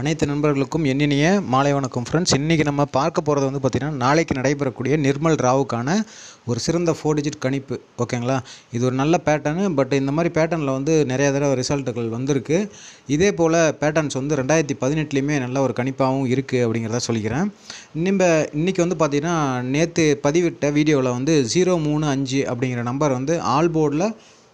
அனைத்து நண்பர்களுக்கும் எண்ணினிய மாலை வணக்கம் ஃப்ரெண்ட்ஸ் இன்றைக்கி நம்ம பார்க்க போகிறது வந்து பார்த்திங்கன்னா நாளைக்கு நடைபெறக்கூடிய நிர்மல் ராவுக்கான ஒரு சிறந்த ஃபோர் டிஜிட் கணிப்பு ஓகேங்களா இது ஒரு நல்ல பேட்டர்னு பட் இந்த மாதிரி பேட்டர்னில் வந்து நிறைய தடவை ரிசல்ட்டுகள் வந்திருக்கு. இதே போல் பேட்டர்ன்ஸ் வந்து ரெண்டாயிரத்தி பதினெட்டுலேயுமே நல்ல ஒரு கணிப்பாகவும் இருக்குது அப்படிங்கிறத சொல்லிக்கிறேன். நம்ம இன்றைக்கி வந்து பார்த்திங்கன்னா நேற்று பதிவிட்ட வீடியோவில் வந்து ஜீரோ மூணு அஞ்சு அப்படிங்கிற நம்பர் வந்து ஆல் போர்டில்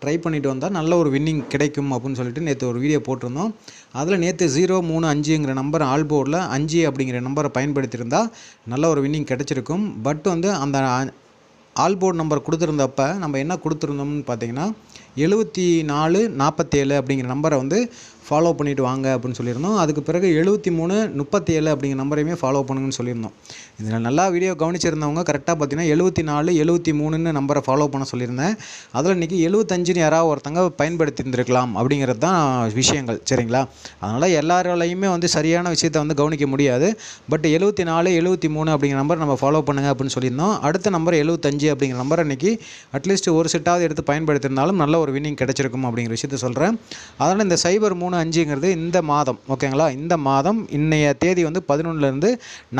ட்ரை பண்ணிட்டு வந்தால் நல்ல ஒரு வின்னிங் கிடைக்கும் அப்படின்னு சொல்லிட்டு நேற்று ஒரு வீடியோ போட்டிருந்தோம். அதில் நேற்று ஜீரோ மூணு அஞ்சுங்கிற நம்பர் ஆல் போர்டில் அஞ்சு அப்படிங்கிற நம்பரை பயன்படுத்தியிருந்தால் நல்ல ஒரு வின்னிங் கிடச்சிருக்கும். பட் வந்து அந்த ஆல் போர்டு நம்பர் கொடுத்துருந்தப்ப நம்ம என்ன கொடுத்துருந்தோம்னு பார்த்தீங்கன்னா எழுபத்தி நாலு நாற்பத்தேழு அப்படிங்கிற நம்பரை வந்து ஃபாலோ பண்ணிவிட்டு வாங்க அப்படின்னு சொல்லியிருந்தோம். அதுக்கு பிறகு எழுபத்தி மூணு முப்பத்தேழு அப்படிங்கிற நம்பரையுமே ஃபாலோ பண்ணுங்கன்னு சொல்லியிருந்தோம். இதில் நல்லா வீடியோ கவனிச்சிருந்தவங்க கரெக்டாக பார்த்தீங்கன்னா எழுபத்தி நாலு எழுபத்தி மூணுன்னு நம்பரை ஃபாலோ பண்ண சொல்லியிருந்தேன். அதில் இன்றைக்கி எழுபத்தஞ்சுன்னு யாராவது ஒருத்தங்க பயன்படுத்தியிருந்திருக்கலாம் அப்படிங்கிறது தான் விஷயங்கள் சரிங்களா? அதனால் எல்லாராலையுமே வந்து சரியான விஷயத்தை வந்து கவனிக்க முடியாது. பட் எழுபத்தி நாலு எழுபத்தி மூணு அப்படிங்கிற நம்பர் நம்ம ஃபாலோ பண்ணுங்க அப்படின்னு சொல்லியிருந்தோம். அடுத்த நம்பர் எழுபத்தஞ்சு அப்படிங்கிற நம்பர் இன்றைக்கி அட்லீஸ்ட் ஒரு செட்டாவது எடுத்து பயன்படுத்தியிருந்தாலும் நல்ல ஒரு வின்னிங் கிடைச்சிருக்கும் அப்படிங்கிற விஷயத்த சொல்கிறேன் அதனால் இந்த சைபர் மூணு அஞ்சுங்கிறது இந்த மாதம் ஓகேங்களா இந்த மாதம் இன்றைய தேதி வந்து பதினொன்றுலேருந்து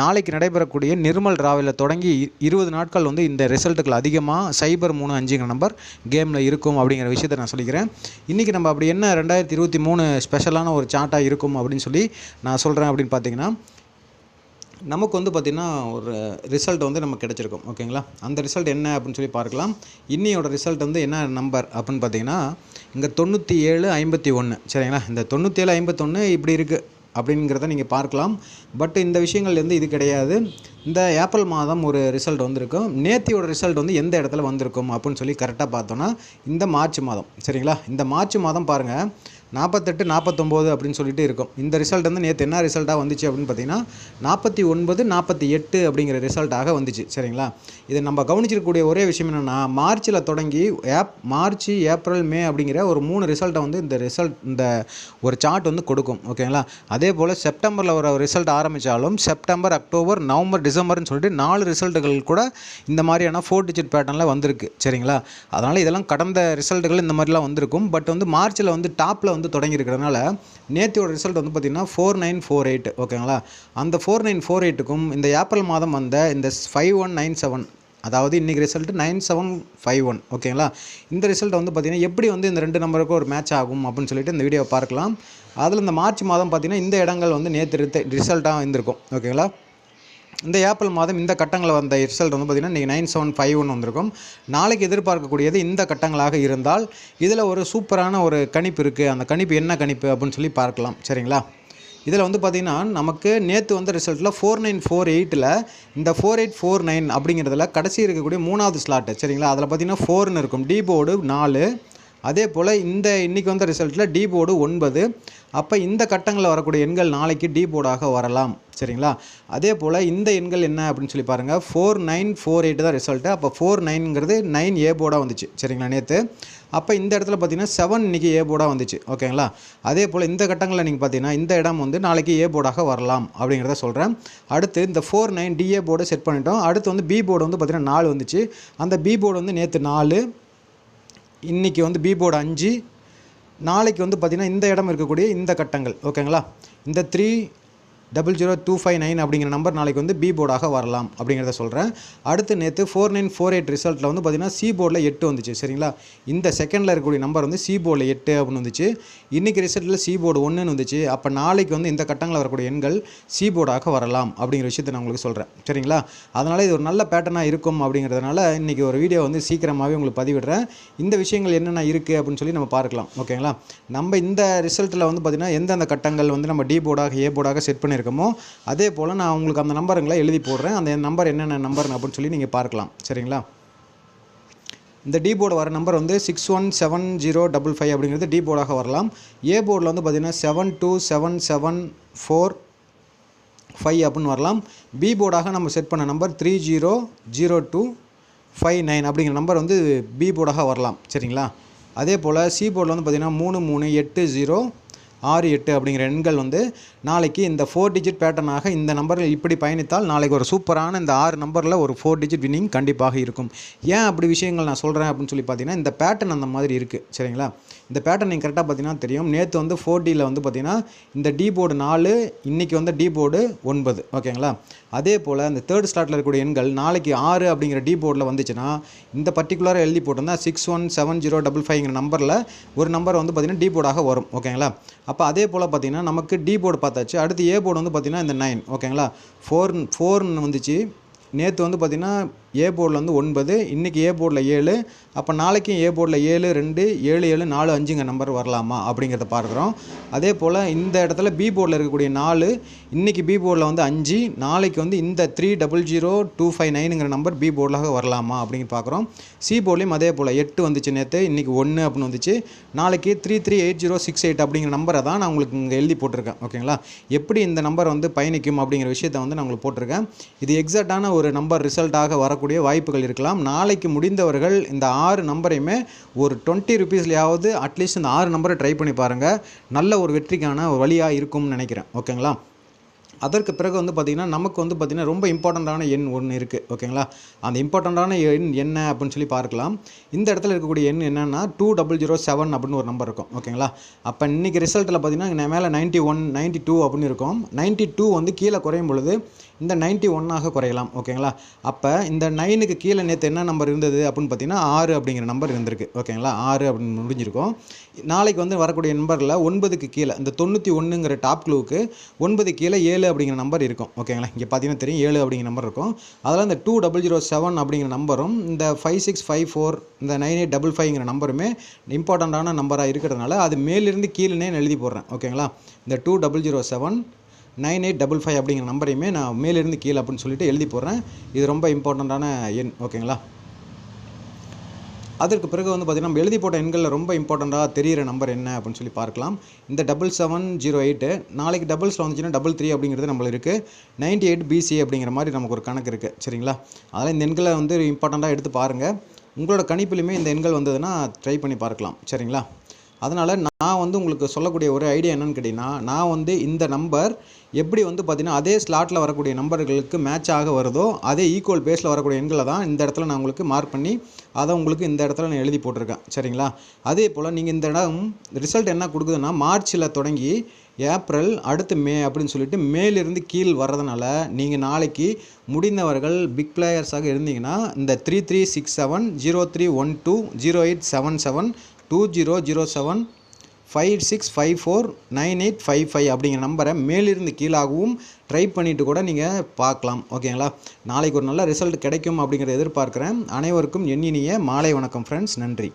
நாளைக்கு நடைபெறக்கூடிய நிர்மல் ராவில் தொடங்கி இருபது நாட்கள் வந்து இந்த ரிசல்ட்டுகள் அதிகமாக சைபர் மூணு அஞ்சுங்கிற நம்பர் கேமில் இருக்கும் அப்படிங்கிற விஷயத்தை நான் சொல்லிக்கிறேன். இன்றைக்கி நம்ம அப்படி என்ன ரெண்டாயிரத்தி இருபத்தி மூணு ஸ்பெஷலான ஒரு சார்ட்டாக இருக்கும் அப்படின்னு சொல்லி நான் சொல்கிறேன் அப்படின்னு பார்த்தீங்கன்னா நமக்கு வந்து பார்த்திங்கன்னா ஒரு ரிசல்ட் வந்து நமக்கு கிடச்சிருக்கும். ஓகேங்களா? அந்த ரிசல்ட் என்ன அப்படின்னு சொல்லி பார்க்கலாம். இன்னியோட ரிசல்ட் வந்து என்ன நம்பர் அப்படின்னு பார்த்தீங்கன்னா இங்கே தொண்ணூற்றி ஏழு ஐம்பத்தி ஒன்று சரிங்களா? இந்த தொண்ணூற்றி ஏழு ஐம்பத்தொன்று இப்படி இருக்குது அப்படிங்கிறத நீங்கள் பார்க்கலாம். பட் இந்த விஷயங்கள் வந்து இது கிடையாது. இந்த ஏப்ரல் மாதம் ஒரு ரிசல்ட் வந்திருக்கும் நேத்தியோட ரிசல்ட் வந்து எந்த இடத்துல வந்திருக்கும் அப்படின்னு சொல்லி கரெக்டாக பார்த்தோன்னா இந்த மார்ச் மாதம். சரிங்களா? இந்த மார்ச் மாதம் பாருங்கள் நாற்பத்தெட்டு நாற்பத்தொம்போது அப்படின்னு சொல்லிட்டு இருக்கும். இந்த ரிசல்ட் வந்து நேற்று என்ன ரிசல்ட்டாக வந்துச்சு அப்படின்னு பார்த்தீங்கன்னா நாற்பத்தி ஒன்பது நாற்பத்தி எட்டு அப்படிங்கிற ரிசல்ட்டாக வந்துச்சு. சரிங்களா? இதை நம்ம கவனிச்சிருக்கக்கூடிய ஒரே விஷயம் என்னென்னா மார்ச்சில் தொடங்கி ஏப் மார்ச் ஏப்ரல் மே அப்படிங்கிற ஒரு மூணு ரிசல்ட்டை வந்து இந்த ரிசல்ட் இந்த ஒரு சார்ட் வந்து கொடுக்கும். ஓகேங்களா? அதே போல் செப்டம்பரில் ஒரு ரிசல்ட் ஆரம்பித்தாலும் செப்டம்பர் அக்டோபர் நவம்பர் டிசம்பர்னு சொல்லிட்டு நாலு ரிசல்ட்டுகள் கூட இந்த மாதிரியான ஃபோர் டிஜிட் பேட்டர்னில் வந்திருக்கு. சரிங்களா? அதனால் இதெல்லாம் கடந்த ரிசல்ட்டுகள் இந்த மாதிரிலாம் வந்திருக்கும். பட் வந்து மார்ச்சில் வந்து டாப்பில் வந்து வந்து தொடங்கியிருக்கிறதுனால நேத்தியோட ரிசல்ட் வந்து பார்த்திங்கன்னா ஃபோர் நைன் ஃபோர் எயிட் ஓகேங்களா? அந்த ஃபோர் நைன் ஃபோர் எயிட்டுக்கும் இந்த ஏப்ரல் மாதம் வந்த இந்த ஃபைவ் ஒன் நைன் செவன் அதாவது இன்றைக்கி result nine seven five one ஓகேங்களா? இந்த ரிசல்ட் வந்து பார்த்திங்கன்னா எப்படி வந்து இந்த ரெண்டு நம்பருக்கும் ஒரு மேட்ச் ஆகும் அப்படின்னு சொல்லிட்டு இந்த வீடியோவை பார்க்கலாம். அதில் இந்த மார்ச் மாதம் பார்த்திங்கன்னா இந்த இடங்கள் வந்து நேற்று ரிசல்ட்டாக இருந்திருக்கும் ஓகேங்களா? இந்த ஏப்ரல் மாதம் இந்த கட்டங்களில் வந்த ரிசல்ட் வந்து பார்த்திங்கன்னா இன்றைக்கி நைன் செவன் ஃபைவ் ஒன் வந்திருக்கும். நாளைக்கு எதிர்பார்க்கக்கூடியது இந்த கட்டங்களாக இருந்தால் இதில் ஒரு சூப்பரான ஒரு கணிப்பு இருக்குது அந்த கணிப்பு என்ன கணிப்பு அப்படின்னு சொல்லி பார்க்கலாம். சரிங்களா? இதில் வந்து பார்த்திங்கன்னா நமக்கு நேற்று வந்த ரிசல்ட்டில் ஃபோர் நைன் ஃபோர் எயிட்டில் இந்த ஃபோர் எயிட் ஃபோர் நைன் அப்படிங்கிறதுல கடைசி இருக்கக்கூடிய மூணாவது ஸ்லாட்டு. சரிங்களா? அதில் பார்த்திங்கன்னா ஃபோர்னு இருக்கும். டி போர்டு நாலு அதே போல் இந்த இன்றைக்கி வந்த ரிசல்ட்டில் டி போர்டு ஒன்பது. அப்போ இந்த கட்டங்களில் வரக்கூடிய எண்கள் நாளைக்கு டி போர்டாக வரலாம். சரிங்களா? அதே போல் இந்த எண்கள் என்ன அப்படின்னு சொல்லி பாருங்கள் ஃபோர் நைன் ஃபோர் எயிட் தான் ரிசல்ட்டு அப்போ ஃபோர் நைன்ங்கிறது நைன் ஏ போர்டாக வந்துச்சு. சரிங்களா நேற்று அப்போ இந்த இடத்துல பார்த்தீங்கன்னா செவன் இன்றைக்கி ஏ போர்டாக வந்துச்சு. ஓகேங்களா? அதே போல் இந்த கட்டங்களில் நீங்கள் பார்த்தீங்கன்னா இந்த இடம் வந்து நாளைக்கு ஏ போர்டாக வரலாம் அப்படிங்கிறத சொல்கிறேன் அடுத்து இந்த four nine D A board set பண்ணிட்டோம். அடுத்து வந்து பி போர்டு வந்து பார்த்திங்கன்னா நாலு வந்துச்சு. அந்த பி போர்டு வந்து நேற்று நாலு. இன்றைக்கி வந்து பி போர்டு அஞ்சு நாளைக்கு வந்து பார்த்திங்கன்னா இந்த இடம் இருக்கக்கூடிய இந்த கட்டங்கள் ஓகேங்களா இந்த three double zero two five nine அப்படிங்கிற நம்பர் நாளைக்கு வந்து பி போர்டாக வரலாம் அப்படிங்கிறத சொல்கிறேன் அடுத்து நேற்று ஃபோர் நைன் ஃபோர் எயிட் ரிசல்ட்டில் வந்து பார்த்திங்கன்னா சி போர்டில் எட்டு வந்துச்சு. சரிங்களா? இந்த செகண்டில் இருக்கக்கூடிய நம்பர் வந்து சி போர்டில் எட்டு அப்படின்னு வந்துச்சு. இன்றைக்கி ரிசல்ட்டில் சி போர்டு ஒன்றுன்னு வந்துச்சு. அப்போ நாளைக்கு வந்து இந்த கட்டங்களில் வரக்கூடிய எண்கள் சி போர்டாக வரலாம் அப்படிங்கிற விஷயத்தை நான் உங்களுக்கு சொல்கிறேன் சரிங்களா? அதனால் இது ஒரு நல்ல பேட்டர்னாக இருக்கும் அப்படிங்கிறதுனால இன்றைக்கி ஒரு வீடியோ வந்து சீக்கிரமாகவே உங்களுக்கு பதிவிடுறேன். இந்த விஷயங்கள் என்னென்ன இருக்குது அப்படின்னு சொல்லி நம்ம பார்க்கலாம். ஓகேங்களா? நம்ம இந்த ரிசல்ட்டில் வந்து பார்த்திங்கன்னா எந்தெந்த கட்டங்கள் வந்து நம்ம டி போர்டாக ஏ போர்டாக செட் பண்ணியிருக்கோமோ அதே போல் நான் உங்களுக்கு அந்த நம்பருங்களை எழுதி போடுறேன். அந்த நம்பர் என்னென்ன நம்பர் அப்படின்னு சொல்லி நீங்கள் பார்க்கலாம். சரிங்களா? இந்த டி போர்டு வர நம்பர் வந்து six one seven zero double five அப்படிங்கிறது டி போர்டாக வரலாம். ஏ போர்டில் வந்து பார்த்திங்கன்னா seven two seven seven four five அப்படின்னு வரலாம். பி போர்டாக நம்ம செட் பண்ண number three zero zero two five nine அப்படிங்கிற நம்பர் வந்து பி போர்டாக வரலாம். சரிங்களா? அதே போல் சி போர்டில் வந்து பார்த்திங்கன்னா மூணு மூணு எட்டு ஜீரோ ஆறு எட்டு அப்படிங்கிற எண்கள் வந்து நாளைக்கு இந்த ஃபோர் டிஜிட் பேட்டர்னாக இந்த நம்பர்கள் இப்படி பயணித்தால் நாளைக்கு ஒரு சூப்பரான இந்த ஆறு நம்பரில் ஒரு ஃபோர் டிஜிட் வின்னிங் கண்டிப்பாக இருக்கும். ஏன் அப்படி விஷயங்கள் நான் சொல்கிறேன் அப்படின்னு சொல்லி பார்த்தீங்கன்னா இந்த பேட்டர்ன் அந்த மாதிரி இருக்குது சரிங்களா? இந்த பேட்டர்ன் நீங்கள் கரெக்டாக பார்த்தீங்கன்னா தெரியும். நேற்று வந்து ஃபோர் டியில் வந்து பார்த்தீங்கன்னா இந்த டி போர்டு நாலு இன்றைக்கி வந்து டி போர்டு ஒன்பது. ஓகேங்களா? அதே போல் இந்த தேர்ட் ஸ்லாட்டில் இருக்கக்கூடிய எண்கள் நாளைக்கு ஆறு அப்படிங்கிற டி போர்டில் வந்துச்சுன்னா இந்த பர்டிகுலராக எழுதி போட்டிருந்தா six one seven zero double ஃபைவ்ங்கிற நம்பரில் ஒரு நம்பர் வந்து பார்த்திங்கன்னா டி போர்டாக வரும். ஓகேங்களா? அப்போ அதே போல் பார்த்தீங்கன்னா நமக்கு டி போர்டு பார்த்தாச்சு. அடுத்து ஏ போர்டு வந்து பார்த்திங்கன்னா இந்த நைன் ஓகேங்களா? ஃபோர் ஃபோர்னு வந்துச்சு. நேற்று வந்து பார்த்திங்கன்னா ஏ போர்டில் வந்து ஒன்பது இன்றைக்கி ஏ போர்டில் ஏழு அப்போ நாளைக்கும் ஏ போர்டில் ஏழு ரெண்டு ஏழு ஏழு நாலு அஞ்சுங்க நம்பர் வரலாமா அப்படிங்கிறத பார்க்குறோம். அதே போல் இந்த இடத்துல பி போர்டில் இருக்கக்கூடிய நாலு இன்றைக்கி பி போர்டில் வந்து அஞ்சு நாளைக்கு வந்து இந்த three double zero two five நைனுங்கிற number B போர்டில் வரலாமா அப்படின்னு பார்க்குறோம். சி போர்ட்லேயும் அதே போல் எட்டு வந்துச்சு நேற்று இன்றைக்கி ஒன்று அப்படின்னு வந்துச்சு. நாளைக்கு three three eight zero six eight அப்படிங்கிற நம்பரை தான் நான் உங்களுக்கு இங்கே எழுதி போட்டிருக்கேன் ஓகேங்களா? எப்படி இந்த நம்பர் வந்து பயணிக்கும் அப்படிங்கிற விஷயத்தை வந்து நான் உங்களுக்கு போட்டிருக்கேன். இது எக்ஸாக்டான ஒரு நம்பர் ரிசல்ட்டாக வரக்கூடிய வாய்ப்புகள் இருக்கலாம். நாளைக்கு முடிந்தவர்கள் இந்த ஆறு நம்பரையுமே ஒரு டுவெண்ட்டி ருபீஸ்லையாவது அட்லீஸ்ட் இந்த ஆறு நம்பரை ட்ரை பண்ணி பாருங்கள் நல்ல ஒரு வெற்றிக்கான ஒரு வழியாக இருக்கும்னு நினைக்கிறேன். ஓகேங்களா அதற்கு பிறகு வந்து பார்த்திங்கன்னா நமக்கு வந்து பார்த்திங்கன்னா ரொம்ப இம்பார்ட்டண்ட்டான எண் ஒன்று இருக்குது ஓகேங்களா? அந்த இம்பார்ட்டண்ட்டான எண் என்ன அப்படின்னு சொல்லி பார்க்கலாம். இந்த இடத்துல இருக்கக்கூடிய எண் என்னென்னா டூ டபுள் ஜீரோ செவன் அப்படின்னு ஒரு நம்பர் இருக்கும். ஓகேங்களா? அப்போ இன்றைக்கி ரிசல்ட்டில் பார்த்திங்கன்னா மேலே நைன்ட்டி ஒன் நைன்ட்டி டூ அப்படின்னு இருக்கும். நைன்ட்டி டூ வந்து கீழே குறையும் பொழுது இந்த நைன்ட்டி ஒன்னாக குறையலாம். ஓகேங்களா? அப்போ இந்த நைனுக்கு கீழே நேற்று என்ன நம்பர் இருந்தது அப்படின்னு பார்த்தீங்கன்னா ஆறு அப்படிங்கிற நம்பர் இருந்திருக்கு. ஓகேங்களா? ஆறு அப்படின்னு முடிஞ்சிருக்கும். நாளைக்கு வந்து வரக்கூடிய நம்பரில் ஒன்பதுக்கு கீழே இந்த தொண்ணூற்றி ஒன்றுங்கிற டாப் க்ளூவுக்கு ஒன்பது கீழே ஏழு அப்படிங்கிற நம்பர் இருக்கும். ஓகேங்களா இங்கே பார்த்தீங்கன்னா தெரியும். ஏழு அப்படிங்கிற நம்பர் இருக்கும். அதில் இந்த டூ டபுள் ஜீரோ செவன் அப்படிங்கிற நம்பரும் இந்த ஃபைவ் சிக்ஸ் ஃபைவ் ஃபோர் இந்த நைன் எயிட் டபுள் ஃபைவ்ங்கிற நம்பருமே இம்பார்ட்டண்ட்டான நம்பராக இருக்கிறதுனால அது மேலிருந்து கீழே எழுதி போடுறேன். ஓகேங்களா இந்த two double zero seven nine eight double five அப்படிங்கிற நம்பரையுமே நான் மேலிருந்து கீழே அப்படின்னு சொல்லிட்டு எழுதி போடுறேன். இது ரொம்ப இம்பார்ட்டண்ட்டான எண். ஓகேங்களா அதற்கு பிறகு வந்து பார்த்திங்கன்னா நம்ம எழுதி போட்ட எண்களில் ரொம்ப இம்பார்ட்டண்ட்டாக தெரியிற நம்பர் என்ன அப்படின்னு சொல்லி பார்க்கலாம். இந்த டபுள் செவன் ஜீரோ எயிட்டு நாளைக்கு டபுள்ஸில் வந்துச்சுன்னா டபுள் த்ரீ அப்படிங்கிறது நம்மளுக்கு இருக்குது நைன்டி எயிட் பிசி அப்படிங்கிற மாதிரி நமக்கு ஒரு கணக்கு இருக்குது சரிங்களா? அதனால் இந்த எண்களை வந்து இம்பார்ட்டண்ட்டாக எடுத்து பாருங்கள் உங்களோட கணிப்பிலுமே இந்த எண்கள் வந்ததுன்னா ட்ரை பண்ணி பார்க்கலாம். சரிங்களா? அதனால் நான் வந்து உங்களுக்கு சொல்லக்கூடிய ஒரு ஐடியா என்னென்னு கேட்டிங்கன்னா நான் வந்து இந்த நம்பர் எப்படி வந்து பார்த்திங்கன்னா அதே ஸ்லாட்டில் வரக்கூடிய நம்பர்களுக்கு மேட்ச் ஆக வருதோ அதே ஈக்குவல் பேஸில் வரக்கூடிய எண்களை தான் இந்த இடத்துல நான் உங்களுக்கு மார்க் பண்ணி அதை உங்களுக்கு இந்த இடத்துல நான் எழுதி போட்டிருக்கேன். சரிங்களா? அதே போல் நீங்கள் இந்த இடம் ரிசல்ட் என்ன கொடுக்குதுன்னா மார்ச்சில் தொடங்கி ஏப்ரல் அடுத்து மே அப்படின்னு சொல்லிட்டு மேலிருந்து கீழ் வர்றதுனால நீங்கள் நாளைக்கு முடிந்தவர்கள் பிக் பிளேயர்ஸாக இருந்தீங்கன்னா இந்த three three six seven zero three one two zero eight seven seven two zero zero seven five six five four nine eight five five அப்படிங்கிற நம்பரை மேலிருந்து கீழாகவும் ட்ரை பண்ணிவிட்டு கூட நீங்கள் பார்க்கலாம். ஓகேங்களா நாளைக்கு ஒரு நல்ல ரிசல்ட் கிடைக்கும் அப்படிங்கிறத எதிர்பார்க்குறேன். அனைவருக்கும் எண்ணினிய மாலை வணக்கம் ஃப்ரெண்ட்ஸ் நன்றி.